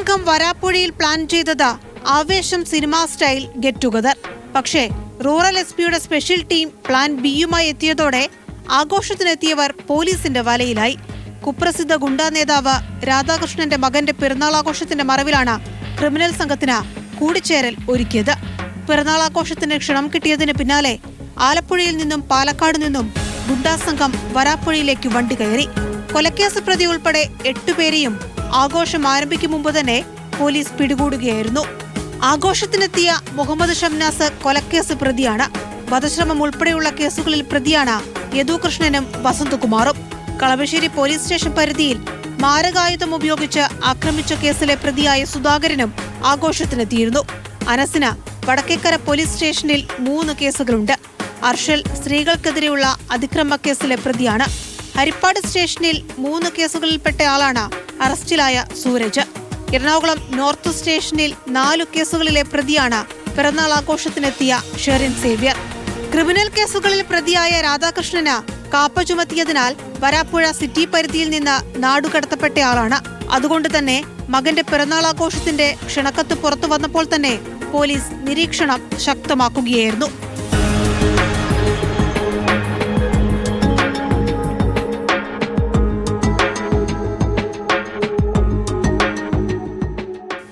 ആലപ്പുഴയിൽ പ്ലാൻ ചെയ്തത് Aavesham cinema style get together. പക്ഷേ റൂറൽ എസ് പിയുടെ സ്പെഷ്യൽ ടീം പ്ലാൻ ബിയുമായി എത്തിയതോടെ ആഘോഷത്തിനെത്തിയവർ പോലീസിന്റെ വലയിലായി. കുപ്രസിദ്ധ ഗുണ്ടാ നേതാവ് രാധാകൃഷ്ണന്റെ മകന്റെ പിറന്നാൾ ആഘോഷത്തിന്റെ മറവിലാണ് ക്രിമിനൽ സംഘത്തിന് കൂടിച്ചേരൽ ഒരുക്കിയത്. പിറന്നാൾ ആഘോഷത്തിന് ക്ഷണം കിട്ടിയതിന് പിന്നാലെ ആലപ്പുഴയിൽ നിന്നും പാലക്കാട് നിന്നും ഗുണ്ടാ സംഘം വരാപ്പുഴയിലേക്ക് വണ്ടി കയറി. കൊലക്കേസ് പ്രതി ഉൾപ്പെടെ എട്ടുപേരെയും ആഘോഷം ആരംഭിക്കും മുമ്പ് തന്നെ പോലീസ് പിടികൂടുകയായിരുന്നു. ആഘോഷത്തിനെത്തിയ മുഹമ്മദ് ഷംനാസ് കൊലക്കേസ് പ്രതിയാണ്. വധശ്രമം ഉൾപ്പെടെയുള്ള കേസുകളിൽ പ്രതിയാണ് യദുകൃഷ്ണനും വസന്തകുമാറും. കളമശ്ശേരി പോലീസ് സ്റ്റേഷൻ പരിധിയിൽ മാരകായുധം ഉപയോഗിച്ച് ആക്രമിച്ച കേസിലെ പ്രതിയായ സുധാകരനും ആഘോഷത്തിനെത്തിയിരുന്നു. അനസിന് വടക്കേക്കര പോലീസ് സ്റ്റേഷനിൽ മൂന്ന് കേസുകളുണ്ട്. അർഷൽ സ്ത്രീകൾക്കെതിരെയുള്ള അതിക്രമ കേസിലെ പ്രതിയാണ്. ഹരിപ്പാട് സ്റ്റേഷനിൽ മൂന്ന് കേസുകളിൽപ്പെട്ട ആളാണ് അറസ്റ്റിലായ സൂരജ്. എറണാകുളം നോർത്ത് സ്റ്റേഷനിൽ നാലു കേസുകളിലെ പ്രതിയാണ് പിറന്നാൾ ആഘോഷത്തിനെത്തിയ ഷെറിൻ സേവ്യർ. ക്രിമിനൽ കേസുകളിൽ പ്രതിയായ രാധാകൃഷ്ണന് കാപ്പ ചുമത്തിയതിനാൽ വരാപ്പുഴ സിറ്റി പരിധിയിൽ നിന്ന് നാടുകടത്തപ്പെട്ടയാളാണ് അതുകൊണ്ട് തന്നെ മകന്റെ പിറന്നാൾ ആഘോഷത്തിന്റെ ക്ഷണക്കത്ത് പുറത്തു വന്നപ്പോൾ തന്നെ പോലീസ് നിരീക്ഷണം ശക്തമാക്കുകയായിരുന്നു.